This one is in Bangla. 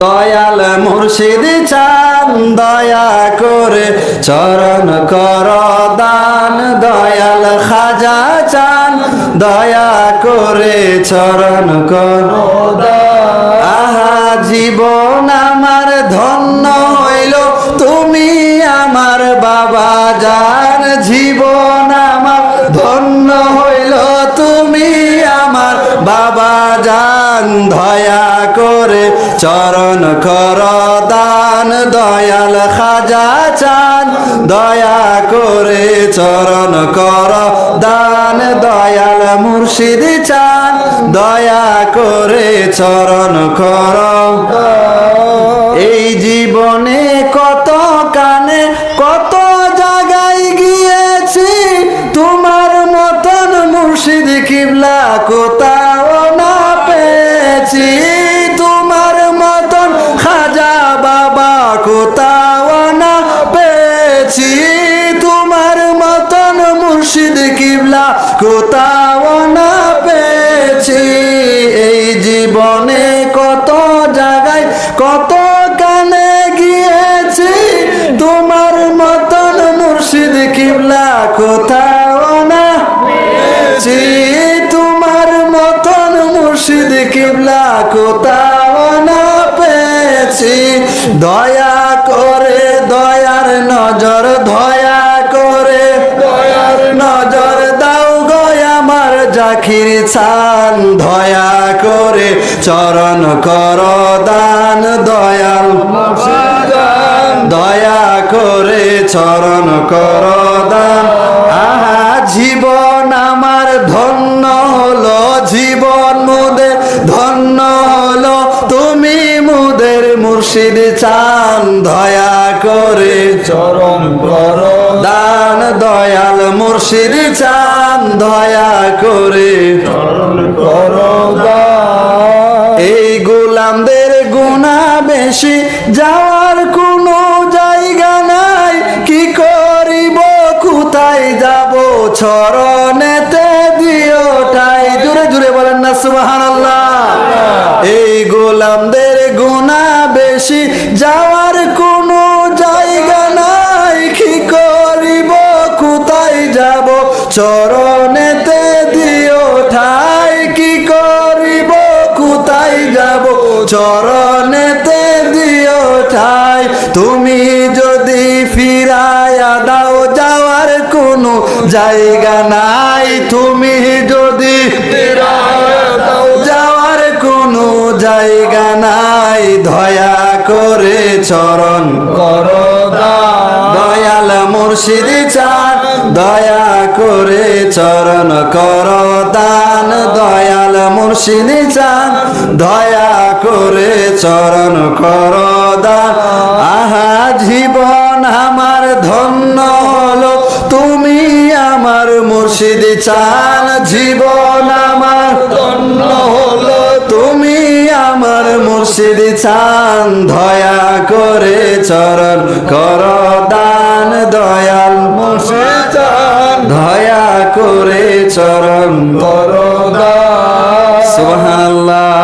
দয়াল মুর্শিদ চান, দয়া করে চরণ কর, দান। দয়াল খাজা চান, দয়া করে চরণ কর। আহা, জীবন আমার ধন্য হইল, তুমি আমার বাবা জান জীবন আমার ধন্য হইল, তুমি আমার বাবা দয়া করে চরণ কর, দান দয়াল খাজা চান। দয়া করে চরণ কর, দান দয়াল মুর্শিদ চান। দয়া করে চরণ কর। এই জীবনে কত কানে, কত জায়গায় গিয়েছি। তোমার মতন মুর্শিদ কিবলা কোথাও কোথাও না পেয়েছি। এই জীবনে কত জায়গায়, কত কানে গিয়েছি। তোমার মতন মুর্শিদ কিবলা কোথাও না পেয়েছি। তোমার মতন মুর্শিদ কিবলা কোথাও না পেয়েছি। দয়া করে জাখির ছান দয়া করে চরণ কর দান, দয়াল। দয়া করে চরণ কর দান। আহা, জীবন আমার ধন্য হলো, জীবন মুদের ধন্য হলো। তুমি মুদের মুর্শিদ চান, দয়া করে চরণ কর দান। দয়াল চান দয়া করে। এই গোলামদের গুণা বেশি, যাওয়ার কোনো জায়গা নাই। কি করিব, কোথায় যাব? ছরণেতে দিওটাই জুড়ে জুড়ে বলেন না, সুবহানাল্লাহ। এই গোলামদের গুণা বেশি, যাওয়ার কোনো চরণেতে দিও ঠাই তুমি যদি ফিরায়া দাও, যাওয়ার কোনো জায়গা নাই। তুমি যদি যাওয়ার কোনো জায়গা নাই। দয়া করে চরণ কর দয়াল মুর্শিদ চান দয়া করে চরণ কর দান। দয়াল মুর্শিদ চান দয়া করে চরণ কর দান। আহা জীবন আমার ধন্য হলো, তুমি আমার মুর্শিদ চান জীবন আমার ধন্য হলো, তুমি আমার মুর্শিদ চান দয়া করে চরণ কর দয়া করে চরণ বরদা সুবহানাল্লাহ।